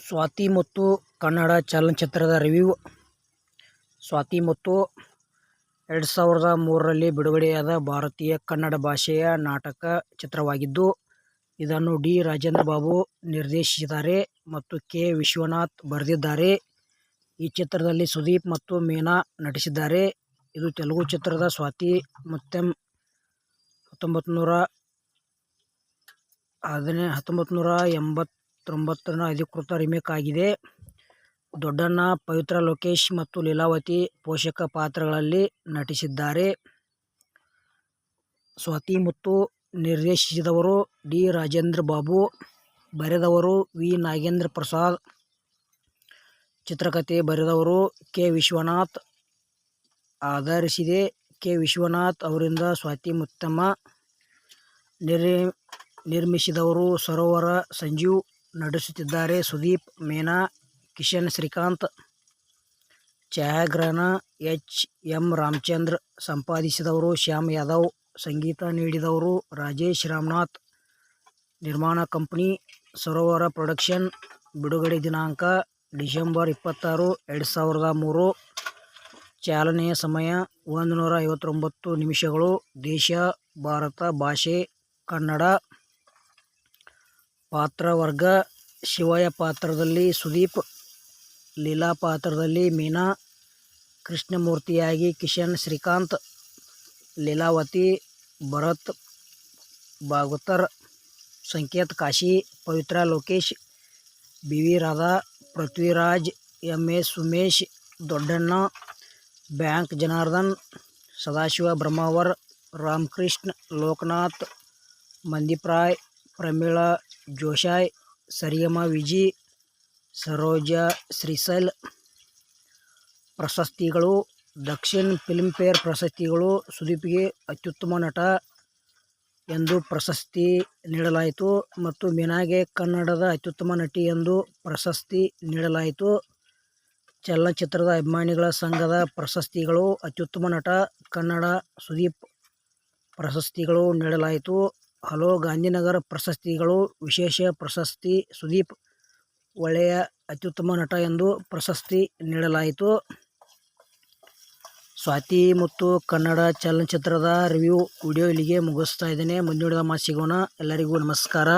ಸ್ವಾತಿ ಮತ್ತು ಕನ್ನಡ ಚಲನಚಿತ್ರದ ರಿವ್ಯೂ ಸ್ವಾತಿ ಮತ್ತು ಎರಡು ಸಾವಿರದ ಮೂರರಲ್ಲಿ ಬಿಡುಗಡೆಯಾದ ಭಾರತೀಯ ಕನ್ನಡ ಭಾಷೆಯ ನಾಟಕ ಚಿತ್ರವಾಗಿದ್ದು, ಇದನ್ನು ಡಿ. ರಾಜೇಂದ್ರ ಬಾಬು ನಿರ್ದೇಶಿಸಿದ್ದಾರೆ ಮತ್ತು ಕೆ. ವಿಶ್ವನಾಥ್ ಬರೆದಿದ್ದಾರೆ. ಈ ಚಿತ್ರದಲ್ಲಿ ಸುದೀಪ್ ಮತ್ತು ಮೀನಾ ನಟಿಸಿದ್ದಾರೆ. ಇದು ತೆಲುಗು ಚಿತ್ರದ ಸ್ವಾತಿ ಮುತ್ಯಂ ಹತ್ತೊಂಬತ್ತುನೂರ ಎಂಬತ್ತೊಂಬತ್ತರ ಅಧಿಕೃತ ರಿಮೇಕ್ ಆಗಿದೆ. ದೊಡ್ಡಣ್ಣ, ಪವಿತ್ರ ಲೋಕೇಶ್ ಮತ್ತು ಲೀಲಾವತಿ ಪೋಷಕ ಪಾತ್ರಗಳಲ್ಲಿ ನಟಿಸಿದ್ದಾರೆ. ಸ್ವಾತಿ ಮುತ್ತು ನಿರ್ದೇಶಿಸಿದವರು ಡಿ. ರಾಜೇಂದ್ರ ಬಾಬು, ಬರೆದವರು ವಿ. ನಾಗೇಂದ್ರ ಪ್ರಸಾದ್, ಚಿತ್ರಕಥೆ ಬರೆದವರು ಕೆ. ವಿಶ್ವನಾಥ್. ಆಧರಿಸಿದೆ ಕೆ. ವಿಶ್ವನಾಥ್ ಅವರಿಂದ ಸ್ವಾತಿ ಮುತ್ಯಂ. ನಿರ್ಮಿಸಿದವರು ಸರೋವರ ಸಂಜೀವ್. ನಟಿಸುತ್ತಿದ್ದಾರೆ ಸುದೀಪ್, ಮೀನಾ, ಕಿಶನ್ ಶ್ರೀಕಾಂತ್. ಛಾಯಾಗ್ರಹಣ ಎಚ್. ಎಂ. ರಾಮಚಂದ್ರ. ಸಂಪಾದಿಸಿದವರು ಶ್ಯಾಮ್ ಯಾದವ್. ಸಂಗೀತ ನೀಡಿದವರು ರಾಜೇಶ್ ರಾಮನಾಥ್. ನಿರ್ಮಾಣ ಕಂಪ್ನಿ ಸರೋವರ ಪ್ರೊಡಕ್ಷನ್. ಬಿಡುಗಡೆ ದಿನಾಂಕ ಡಿಸೆಂಬರ್ ಇಪ್ಪತ್ತಾರು, ಎರಡು ಸಾವಿರದ ಮೂರು. ಚಾಲನೆಯ ಸಮಯ ಒಂದು ನೂರ ಐವತ್ತೊಂಬತ್ತು ನಿಮಿಷಗಳು. ದೇಶ ಭಾರತ. ಭಾಷೆ ಕನ್ನಡ. ಪಾತ್ರವರ್ಗ ಶಿವಯ್ಯ ಪಾತ್ರದಲ್ಲಿ ಸುದೀಪ್, ಲೀಲಾ ಪಾತ್ರದಲ್ಲಿ ಮೀನಾ, ಕೃಷ್ಣಮೂರ್ತಿಯಾಗಿ Kishan Srikanth, Leelavathi Bharath Bhagavathar, Sanketh Kashi, Pavithra Lokesh, B. V. Radha, Prithviraj, M. S. Umesh, Doddanna, Bank Janardhan, Sadashiva Brahmavar, Ramakrishna, Lokanath, Mandeep Rai, Pramila ಜೋಶಾಯ್, ಸರಿಯಮ್ಮ ವಿಜಿ, ಸರೋಜಾ ಶ್ರೀಶೈಲ್. ಪ್ರಶಸ್ತಿಗಳು ದಕ್ಷಿಣ ಫಿಲ್ಮ್ಫೇರ್ ಪ್ರಶಸ್ತಿಗಳು ಸುದೀಪ್ಗೆ ಅತ್ಯುತ್ತಮ ನಟ ಎಂದು ಪ್ರಶಸ್ತಿ ನೀಡಲಾಯಿತು ಮತ್ತು ಮೀನಾಗೆ ಕನ್ನಡದ ಅತ್ಯುತ್ತಮ ನಟಿ ಎಂದು ಪ್ರಶಸ್ತಿ ನೀಡಲಾಯಿತು. ಚಲನಚಿತ್ರದ ಅಭಿಮಾನಿಗಳ ಸಂಘದ ಪ್ರಶಸ್ತಿಗಳು ಅತ್ಯುತ್ತಮ ನಟ ಕನ್ನಡ ಸುದೀಪ್ ಪ್ರಶಸ್ತಿಗಳು ನೀಡಲಾಯಿತು. ಹಲೋ ಗಾಂಧಿನಗರ ಪ್ರಶಸ್ತಿಗಳು ವಿಶೇಷ ಪ್ರಶಸ್ತಿ ಸುದೀಪ್, ಒಳ್ಳೆಯ ಅತ್ಯುತ್ತಮ ನಟ ಎಂದು ಪ್ರಶಸ್ತಿ ನೀಡಲಾಯಿತು. ಸ್ವಾತಿ ಮತ್ತು ಕನ್ನಡ ಚಲನಚಿತ್ರದ ರಿವ್ಯೂ ವಿಡಿಯೋ ಇಲ್ಲಿಗೆ ಮುಗಿಸ್ತಾ ಇದ್ದೇನೆ. ಮುಂದಿನ ಮಾತು ಸಿಗೋಣ. ಎಲ್ಲರಿಗೂ ನಮಸ್ಕಾರ.